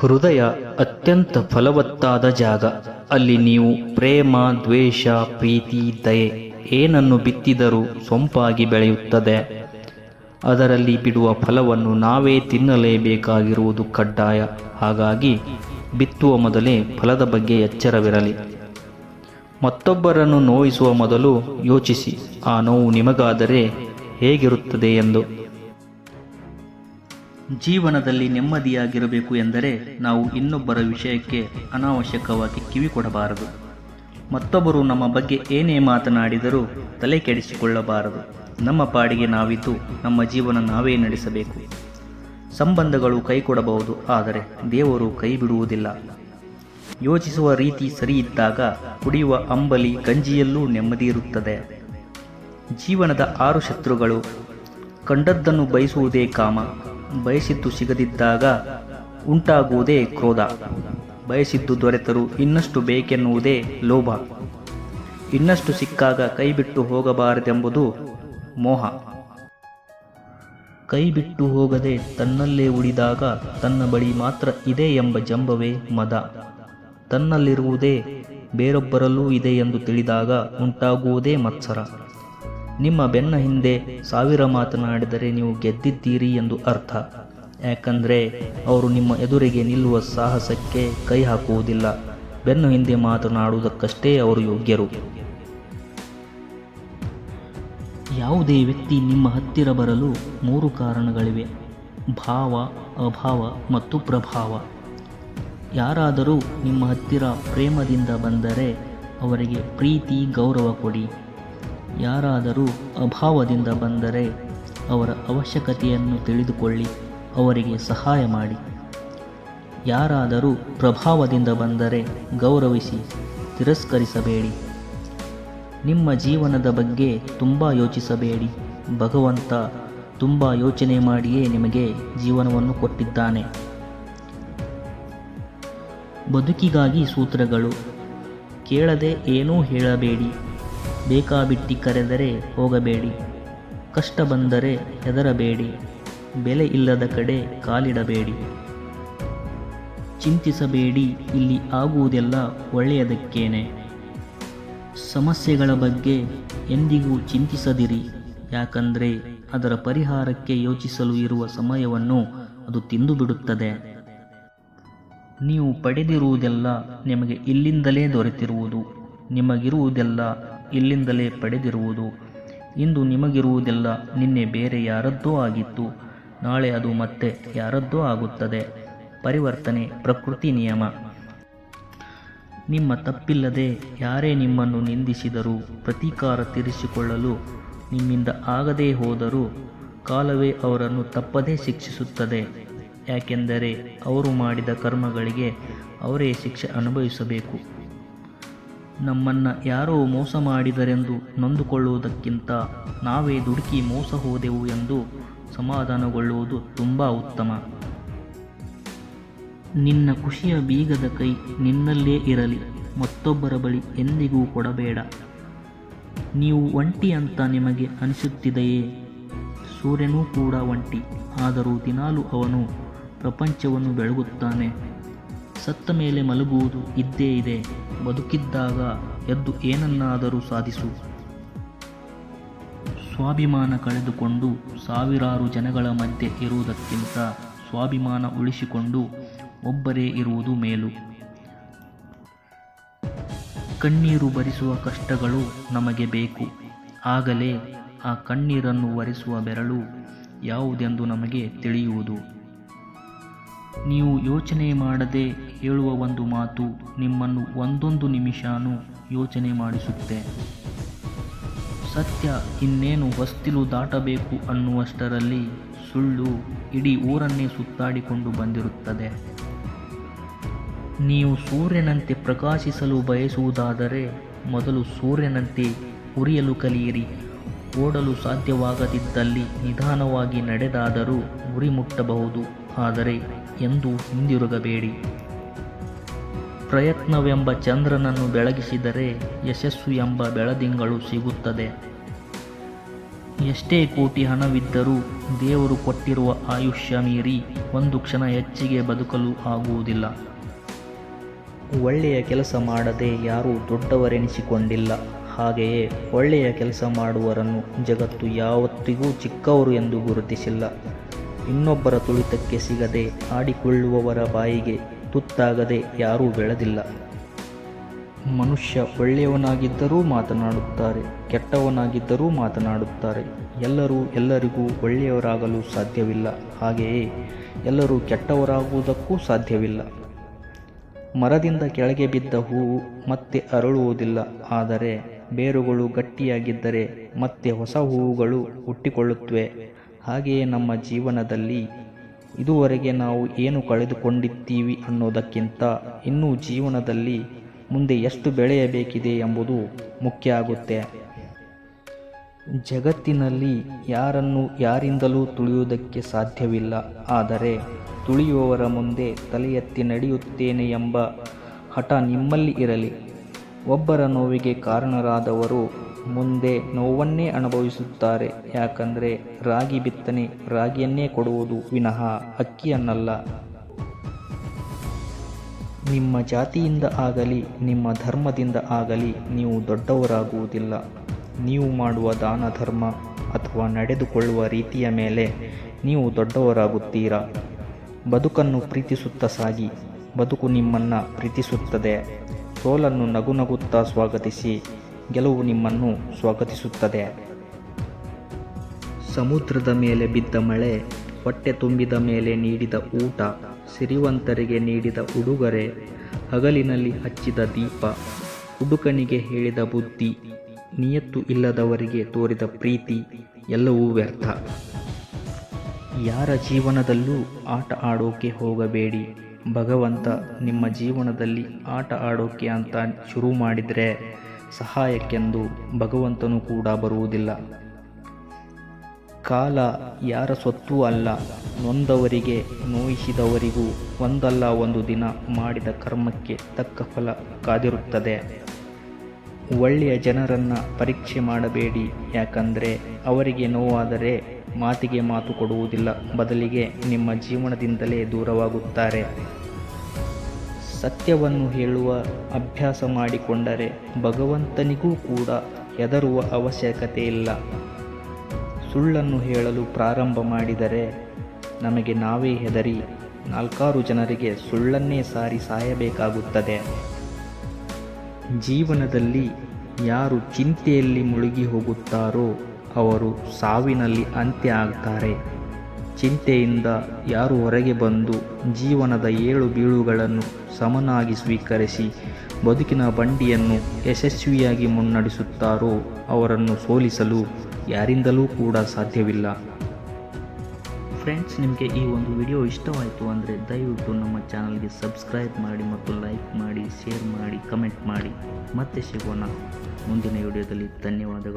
ಹೃದಯ ಅತ್ಯಂತ ಫಲವತ್ತಾದ ಜಾಗ. ಅಲ್ಲಿ ನೀವು ಪ್ರೇಮ, ದ್ವೇಷ, ಪ್ರೀತಿ, ದಯೆ ಏನನ್ನು ಬಿತ್ತಿದರೂ ಸೊಂಪಾಗಿ ಬೆಳೆಯುತ್ತದೆ. ಅದರಲ್ಲಿ ಬಿಡುವ ಫಲವನ್ನು ನಾವೇ ತಿನ್ನಲೇಬೇಕಾಗಿರುವುದು ಕಡ್ಡಾಯ. ಹಾಗಾಗಿ ಬಿತ್ತುವ ಮೊದಲೇ ಫಲದ ಬಗ್ಗೆ ಎಚ್ಚರವಿರಲಿ. ಮತ್ತೊಬ್ಬರನ್ನು ನೋಯಿಸುವ ಮೊದಲು ಯೋಚಿಸಿ. ಆ ನೋವು ನಿಮಗಾದರೆ ಹೇಗಿರುತ್ತದೆ ಎಂದು. ಜೀವನದಲ್ಲಿ ನೆಮ್ಮದಿಯಾಗಿರಬೇಕು ಎಂದರೆ ನಾವು ಇನ್ನೊಬ್ಬರ ವಿಷಯಕ್ಕೆ ಅನಾವಶ್ಯಕವಾಗಿ ಕಿವಿ ಕೊಡಬಾರದು ಮತ್ತೊಬ್ಬರು ನಮ್ಮ ಬಗ್ಗೆ ಏನೇ ಮಾತನಾಡಿದರೂ ತಲೆ ಕೆಡಿಸಿಕೊಳ್ಳಬಾರದು. ನಮ್ಮ ಪಾಡಿಗೆ ನಾವಿದ್ದು ನಮ್ಮ ಜೀವನ ನಾವೇ ನಡೆಸಬೇಕು. ಸಂಬಂಧಗಳು ಕೈಕೊಡಬಹುದು, ಆದರೆ ದೇವರು ಕೈ ಬಿಡುವುದಿಲ್ಲ ಯೋಚಿಸುವ ರೀತಿ ಸರಿ ಇದ್ದಾಗ ಕುಡಿಯುವ ಅಂಬಲಿ ಗಂಜಿಯಲ್ಲೂ ನೆಮ್ಮದಿ ಇರುತ್ತದೆ. ಜೀವನದ ಆರು ಶತ್ರುಗಳು, ಕಂಡದ್ದನ್ನು ಬಯಸುವುದೇ ಕಾಮ. ಬಯಸಿದ್ದು ಸಿಗದಿದ್ದಾಗ ಉಂಟಾಗುವುದೇ ಕ್ರೋಧ. ಬಯಸಿದ್ದು ದೊರೆತರೂ ಇನ್ನಷ್ಟು ಬೇಕೆನ್ನುವುದೇ ಲೋಭ. ಇನ್ನಷ್ಟು ಸಿಕ್ಕಾಗ ಕೈಬಿಟ್ಟು ಹೋಗಬಾರದೆಂಬುದು ಮೋಹ. ಕೈ ಬಿಟ್ಟು ಹೋಗದೆ ತನ್ನಲ್ಲೇ ಉಳಿದಾಗ ತನ್ನ ಬಳಿ ಮಾತ್ರ ಇದೆ ಎಂಬ ಜಂಬವೇ ಮದ. ತನ್ನಲ್ಲಿರುವುದೇ ಬೇರೊಬ್ಬರಲ್ಲೂ ಇದೆ ಎಂದು ತಿಳಿದಾಗ ಉಂಟಾಗುವುದೇ ಮತ್ಸರ. ನಿಮ್ಮ ಬೆನ್ನ ಹಿಂದೆ ಸಾವಿರ ಮಾತನಾಡಿದರೆ ನೀವು ಗೆದ್ದಿದ್ದೀರಿ ಎಂದು ಅರ್ಥ. ಯಾಕಂದರೆ ಅವರು ನಿಮ್ಮ ಎದುರಿಗೆ ನಿಲ್ಲುವ ಸಾಹಸಕ್ಕೆ ಕೈ ಹಾಕುವುದಿಲ್ಲ. ಬೆನ್ನು ಹಿಂದೆ ಮಾತನಾಡುವುದಕ್ಕಷ್ಟೇ ಅವರು ಯೋಗ್ಯರು. ಯಾವುದೇ ವ್ಯಕ್ತಿ ನಿಮ್ಮ ಹತ್ತಿರ ಬರಲು ಮೂರು ಕಾರಣಗಳಿವೆ. ಭಾವ, ಅಭಾವ ಮತ್ತು ಪ್ರಭಾವ. ಯಾರಾದರೂ ನಿಮ್ಮ ಹತ್ತಿರ ಪ್ರೇಮದಿಂದ ಬಂದರೆ ಅವರಿಗೆ ಪ್ರೀತಿ, ಗೌರವ ಕೊಡಿ. ಯಾರಾದರೂ ಅಭಾವದಿಂದ ಬಂದರೆ ಅವರ ಅವಶ್ಯಕತೆಯನ್ನು ತಿಳಿದುಕೊಳ್ಳಿ, ಅವರಿಗೆ ಸಹಾಯ ಮಾಡಿ. ಯಾರಾದರೂ ಪ್ರಭಾವದಿಂದ ಬಂದರೆ ಗೌರವಿಸಿ, ತಿರಸ್ಕರಿಸಬೇಡಿ. ನಿಮ್ಮ ಜೀವನದ ಬಗ್ಗೆ ತುಂಬ ಯೋಚಿಸಬೇಡಿ. ಭಗವಂತ ತುಂಬ ಯೋಚನೆ ಮಾಡಿಯೇ ನಿಮಗೆ ಜೀವನವನ್ನು ಕೊಟ್ಟಿದ್ದಾನೆ. ಬದುಕಿಗಾಗಿ ಸೂತ್ರಗಳು. ಕೇಳದೆ ಏನೂ ಹೇಳಬೇಡಿ. ಬೇಕಾಬಿಟ್ಟಿ ಕರೆದರೆ ಹೋಗಬೇಡಿ. ಕಷ್ಟ ಬಂದರೆ ಹೆದರಬೇಡಿ. ಬೆಲೆ ಇಲ್ಲದ ಕಡೆ ಕಾಲಿಡಬೇಡಿ. ಚಿಂತಿಸಬೇಡಿ, ಇಲ್ಲಿ ಆಗುವುದೆಲ್ಲ ಒಳ್ಳೆಯದಕ್ಕೇನೆ. ಸಮಸ್ಯೆಗಳ ಬಗ್ಗೆ ಎಂದಿಗೂ ಚಿಂತಿಸದಿರಿ, ಯಾಕಂದರೆ ಅದರ ಪರಿಹಾರಕ್ಕೆ ಯೋಚಿಸಲು ಇರುವ ಸಮಯವನ್ನು ಅದು ತಿಂದು ಬಿಡುತ್ತದೆ ನೀವು ಪಡೆದಿರುವುದೆಲ್ಲ ನಿಮಗೆ ಇಲ್ಲಿಂದಲೇ ದೊರೆತಿರುವುದು, ನಿಮಗಿರುವುದೆಲ್ಲ ಇಲ್ಲಿಂದಲೇ ಪಡೆದಿರುವುದು. ಇಂದು ನಿಮಗಿರುವುದೆಲ್ಲ ನಿನ್ನೆ ಬೇರೆ ಯಾರದ್ದೋ ಆಗಿತ್ತು. ನಾಳೆ ಅದು ಮತ್ತೆ ಯಾರದ್ದೋ ಆಗುತ್ತದೆ. ಪರಿವರ್ತನೆ, ಪ್ರಕೃತಿ ನಿಯಮ. ನಿಮ್ಮ ತಪ್ಪಿಲ್ಲದೆ ಯಾರೇ ನಿಮ್ಮನ್ನು ನಿಂದಿಸಿದರೂ ಪ್ರತೀಕಾರ ತೀರಿಸಿಕೊಳ್ಳಲು ನಿಮ್ಮಿಂದ ಆಗದೇ ಹೋದರೂ ಕಾಲವೇ ಅವರನ್ನು ತಪ್ಪದೇ ಶಿಕ್ಷಿಸುತ್ತದೆ. ಯಾಕೆಂದರೆ ಅವರು ಮಾಡಿದ ಕರ್ಮಗಳಿಗೆ ಅವರೇ ಶಿಕ್ಷೆ ಅನುಭವಿಸಬೇಕು. ನಮ್ಮನ್ನು ಯಾರೋ ಮೋಸ ಮಾಡಿದರೆಂದು ನೊಂದುಕೊಳ್ಳುವುದಕ್ಕಿಂತ ನಾವೇ ದುಡುಕಿ ಮೋಸ ಹೋದೆವು ಎಂದು ಸಮಾಧಾನಗೊಳ್ಳುವುದು ತುಂಬ ಉತ್ತಮ. ನಿನ್ನ ಖುಷಿಯ ಬೀಗದ ಕೈ ನಿನ್ನಲ್ಲೇ ಇರಲಿ, ಮತ್ತೊಬ್ಬರ ಬಳಿ ಎಂದಿಗೂ ಕೊಡಬೇಡ. ನೀವು ಒಂಟಿ ಅಂತ ನಿಮಗೆ ಅನಿಸುತ್ತಿದೆಯೇ? ಸೂರ್ಯನೂ ಕೂಡ ಒಂಟಿ, ಆದರೂ ದಿನಾಲು ಅವನು ಪ್ರಪಂಚವನ್ನು ಬೆಳಗುತ್ತಾನೆ. ಸತ್ತ ಮೇಲೆ ಮಲಗುವುದು ಇದ್ದೇ ಇದೆ. ಬದುಕಿದ್ದಾಗ ಎದ್ದು ಏನನ್ನಾದರೂ ಸಾಧಿಸು. ಸ್ವಾಭಿಮಾನ ಕಳೆದುಕೊಂಡು ಸಾವಿರಾರು ಜನಗಳ ಮಧ್ಯೆ ಇರುವುದಕ್ಕಿಂತ ಸ್ವಾಭಿಮಾನ ಉಳಿಸಿಕೊಂಡು ಒಬ್ಬರೇ ಇರುವುದು ಮೇಲು. ಕಣ್ಣೀರು ಬರಿಸುವ ಕಷ್ಟಗಳು ನಮಗೆ ಬೇಕು. ಆಗಲೇ ಆ ಕಣ್ಣೀರನ್ನು ಒರೆಸುವ ಬೆರಳು ಯಾವುದೆಂದು ನಮಗೆ ತಿಳಿಯುವುದು. ನೀವು ಯೋಚನೆ ಮಾಡದೆ ಹೇಳುವ ಒಂದು ಮಾತು ನಿಮ್ಮನ್ನು ಒಂದೊಂದು ನಿಮಿಷಾನು ಯೋಚನೆ ಮಾಡಿಸುತ್ತೆ. ಸತ್ಯ ಇನ್ನೇನು ಹೊಸ್ತಿಲು ದಾಟಬೇಕು ಅನ್ನುವಷ್ಟರಲ್ಲಿ ಸುಳ್ಳು ಇಡೀ ಊರನ್ನೇ ಸುತ್ತಾಡಿಕೊಂಡು ಬಂದಿರುತ್ತದೆ. ನೀವು ಸೂರ್ಯನಂತೆ ಪ್ರಕಾಶಿಸಲು ಬಯಸುವುದಾದರೆ ಮೊದಲು ಸೂರ್ಯನಂತೆ ಉರಿಯಲು ಕಲಿಯಿರಿ. ಓಡಲು ಸಾಧ್ಯವಾಗದಿದ್ದಲ್ಲಿ ನಿಧಾನವಾಗಿ ನಡೆದಾದರೂ ಗುರಿ ಮುಟ್ಟಬಹುದು ಆದರೆ ಎಂದು ಹಿಂದಿರುಗಬೇಡಿ. ಪ್ರಯತ್ನವೆಂಬ ಚಂದ್ರನನ್ನು ಬೆಳಗಿಸಿದರೆ ಯಶಸ್ಸು ಎಂಬ ಬೆಳದಿಂಗಳು ಸಿಗುತ್ತದೆ. ಎಷ್ಟೇ ಕೋಟಿ ಹಣವಿದ್ದರೂ ದೇವರು ಕೊಟ್ಟಿರುವ ಆಯುಷ್ಯ ಮೀರಿ ಒಂದು ಕ್ಷಣ ಹೆಚ್ಚಿಗೆ ಬದುಕಲು ಆಗುವುದಿಲ್ಲ. ಒಳ್ಳೆಯ ಕೆಲಸ ಮಾಡದೆ ಯಾರೂ ದೊಡ್ಡವರೆನಿಸಿಕೊಂಡಿಲ್ಲ. ಹಾಗೆಯೇ ಒಳ್ಳೆಯ ಕೆಲಸ ಮಾಡುವರನ್ನು ಜಗತ್ತು ಯಾವತ್ತಿಗೂ ಚಿಕ್ಕವರು ಎಂದು ಗುರುತಿಸಿಲ್ಲ. ಇನ್ನೊಬ್ಬರ ತುಳಿತಕ್ಕೆ ಸಿಗದೆ ಆಡಿಕೊಳ್ಳುವವರ ಬಾಯಿಗೆ ತುತ್ತಾಗದೆ ಯಾರೂ ಬೆಳೆದಿಲ್ಲ. ಮನುಷ್ಯ ಒಳ್ಳೆಯವನಾಗಿದ್ದರೂ ಮಾತನಾಡುತ್ತಾರೆ, ಕೆಟ್ಟವನಾಗಿದ್ದರೂ ಮಾತನಾಡುತ್ತಾರೆ. ಎಲ್ಲರೂ ಎಲ್ಲರಿಗೂ ಒಳ್ಳೆಯವರಾಗಲು ಸಾಧ್ಯವಿಲ್ಲ. ಹಾಗೆಯೇ ಎಲ್ಲರೂ ಕೆಟ್ಟವರಾಗುವುದಕ್ಕೂ ಸಾಧ್ಯವಿಲ್ಲ. ಮರದಿಂದ ಕೆಳಗೆ ಬಿದ್ದ ಹೂವು ಮತ್ತೆ ಅರಳುವುದಿಲ್ಲ, ಆದರೆ ಬೇರುಗಳು ಗಟ್ಟಿಯಾಗಿದ್ದರೆ ಮತ್ತೆ ಹೊಸ ಹೂವುಗಳು ಹುಟ್ಟಿಕೊಳ್ಳುತ್ತವೆ. ಹಾಗೆಯೇ ನಮ್ಮ ಜೀವನದಲ್ಲಿ ಇದುವರೆಗೆ ನಾವು ಏನು ಕಳೆದುಕೊಂಡಿದ್ದೀವಿ ಅನ್ನೋದಕ್ಕಿಂತ ಇನ್ನೂ ಜೀವನದಲ್ಲಿ ಮುಂದೆ ಎಷ್ಟು ಬೆಳೆಯಬೇಕಿದೆ ಎಂಬುದು ಮುಖ್ಯ ಆಗುತ್ತೆ. ಜಗತ್ತಿನಲ್ಲಿ ಯಾರನ್ನು ಯಾರಿಂದಲೂ ತುಳಿಯುವುದಕ್ಕೆ ಸಾಧ್ಯವಿಲ್ಲ. ಆದರೆ ತುಳಿಯುವವರ ಮುಂದೆ ತಲೆ ಎತ್ತಿ ನಡೆಯುತ್ತೇನೆ ಎಂಬ ಹಠ ನಿಮ್ಮಲ್ಲಿ ಇರಲಿ. ಒಬ್ಬರ ನೋವಿಗೆ ಕಾರಣರಾದವರು ಮುಂದೆ ನೋವನ್ನೇ ಅನುಭವಿಸುತ್ತಾರೆ. ಯಾಕಂದರೆ ರಾಗಿ ಬಿತ್ತನೆ ರಾಗಿಯನ್ನೇ ಕೊಡುವುದು ವಿನಃ ಅಕ್ಕಿಯನ್ನಲ್ಲ ನಿಮ್ಮ ಜಾತಿಯಿಂದ ಆಗಲಿ, ನಿಮ್ಮ ಧರ್ಮದಿಂದ ಆಗಲಿ ನೀವು ದೊಡ್ಡವರಾಗುವುದಿಲ್ಲ. ನೀವು ಮಾಡುವ ದಾನ ಧರ್ಮ ಅಥವಾ ನಡೆದುಕೊಳ್ಳುವ ರೀತಿಯ ಮೇಲೆ ನೀವು ದೊಡ್ಡವರಾಗುತ್ತೀರಾ? ಬದುಕನ್ನು ಪ್ರೀತಿಸುತ್ತಾ ಸಾಗಿ, ಬದುಕು ನಿಮ್ಮನ್ನು ಪ್ರೀತಿಸುತ್ತದೆ. ಸೋಲನ್ನು ನಗು ನಗುತ್ತಾ ಸ್ವಾಗತಿಸಿ. ಗೆಲುವು ನಿಮ್ಮನ್ನು ಸ್ವಾಗತಿಸುತ್ತದೆ. ಸಮುದ್ರದ ಮೇಲೆ ಬಿದ್ದ ಮಳೆ, ಹೊಟ್ಟೆ ತುಂಬಿದ ಮೇಲೆ ನೀಡಿದ ಊಟ, ಸಿರಿವಂತರಿಗೆ ನೀಡಿದ ಉಡುಗೊರೆ, ಹಗಲಿನಲ್ಲಿ ಹಚ್ಚಿದ ದೀಪ ಹುಡುಕನಿಗೆ ಹೇಳಿದ ಬುದ್ಧಿ, ನಿಯತ್ತು ಇಲ್ಲದವರಿಗೆ ತೋರಿದ ಪ್ರೀತಿ, ಎಲ್ಲವೂ ವ್ಯರ್ಥ. ಯಾರ ಜೀವನದಲ್ಲೂ ಆಟ ಆಡೋಕೆ ಹೋಗಬೇಡಿ. ಭಗವಂತ ನಿಮ್ಮ ಜೀವನದಲ್ಲಿ ಆಟ ಆಡೋಕೆ ಅಂತ ಶುರು ಮಾಡಿದರೆ ಸಹಾಯಕ್ಕೆಂದು ಭಗವಂತನು ಕೂಡ ಬರುವುದಿಲ್ಲ. ಕಾಲ ಯಾರ ಸ್ವತ್ತೂ ಅಲ್ಲ, ನೊಂದವರಿಗೆ ನೋಯಿಸಿದವರಿಗೂ ಒಂದಲ್ಲ ಒಂದು ದಿನ ಮಾಡಿದ ಕರ್ಮಕ್ಕೆ ತಕ್ಕ ಫಲ ಕಾದಿರುತ್ತದೆ. ಒಳ್ಳೆಯ ಜನರನ್ನು ಪರೀಕ್ಷೆ ಮಾಡಬೇಡಿ, ಯಾಕಂದರೆ ಅವರಿಗೆ ನೋವಾದರೆ ಮಾತಿಗೆ ಮಾತು ಕೊಡುವುದಿಲ್ಲ, ಬದಲಿಗೆ ನಿಮ್ಮ ಜೀವನದಿಂದಲೇ ದೂರವಾಗುತ್ತಾರೆ. ಸತ್ಯವನ್ನು ಹೇಳುವ ಅಭ್ಯಾಸ ಮಾಡಿಕೊಂಡರೆ ಭಗವಂತನಿಗೂ ಕೂಡ ಹೆದರುವ ಅವಶ್ಯಕತೆ ಇಲ್ಲ ಸುಳ್ಳನ್ನು ಹೇಳಲು ಪ್ರಾರಂಭ ಮಾಡಿದರೆ ನಮಗೆ ನಾವೇ ಹೆದರಿ ನಾಲ್ಕಾರು ಜನರಿಗೆ ಸುಳ್ಳನ್ನೇ ಸಾರಿ ಸಾಯಬೇಕಾಗುತ್ತದೆ. ಜೀವನದಲ್ಲಿ ಯಾರು ಚಿಂತೆಯಲ್ಲಿ ಮುಳುಗಿ ಹೋಗುತ್ತಾರೋ ಅವರು ಸಾವಿನಲ್ಲಿ ಅಂತ್ಯ ಆಗ್ತಾರೆ. ಚಿಂತೆಯಿಂದ ಯಾರು ಹೊರಗೆ ಬಂದು ಜೀವನದ ಏಳು ಬೀಳುಗಳನ್ನು ಸಮನಾಗಿ ಸ್ವೀಕರಿಸಿ ಬದುಕಿನ ಬಂಡಿಯನ್ನು ಯಶಸ್ವಿಯಾಗಿ ಮುನ್ನಡೆಸುತ್ತಾರೋ ಅವರನ್ನು ಸೋಲಿಸಲು ಯಾರಿಂದಲೂ ಕೂಡ ಸಾಧ್ಯವಿಲ್ಲ. ಫ್ರೆಂಡ್ಸ್, ನಿಮಗೆ ಈ ಒಂದು ವಿಡಿಯೋ ಇಷ್ಟವಾಯಿತು ಅಂದರೆ ದಯವಿಟ್ಟು ನಮ್ಮ ಚಾನಲ್ಗೆ ಸಬ್ಸ್ಕ್ರೈಬ್ ಮಾಡಿ ಮತ್ತು ಲೈಕ್ ಮಾಡಿ, ಶೇರ್ ಮಾಡಿ, ಕಮೆಂಟ್ ಮಾಡಿ. ಮತ್ತೆ ಸಿಗೋಣ ಮುಂದಿನ ವಿಡಿಯೋದಲ್ಲಿ. ಧನ್ಯವಾದಗಳು.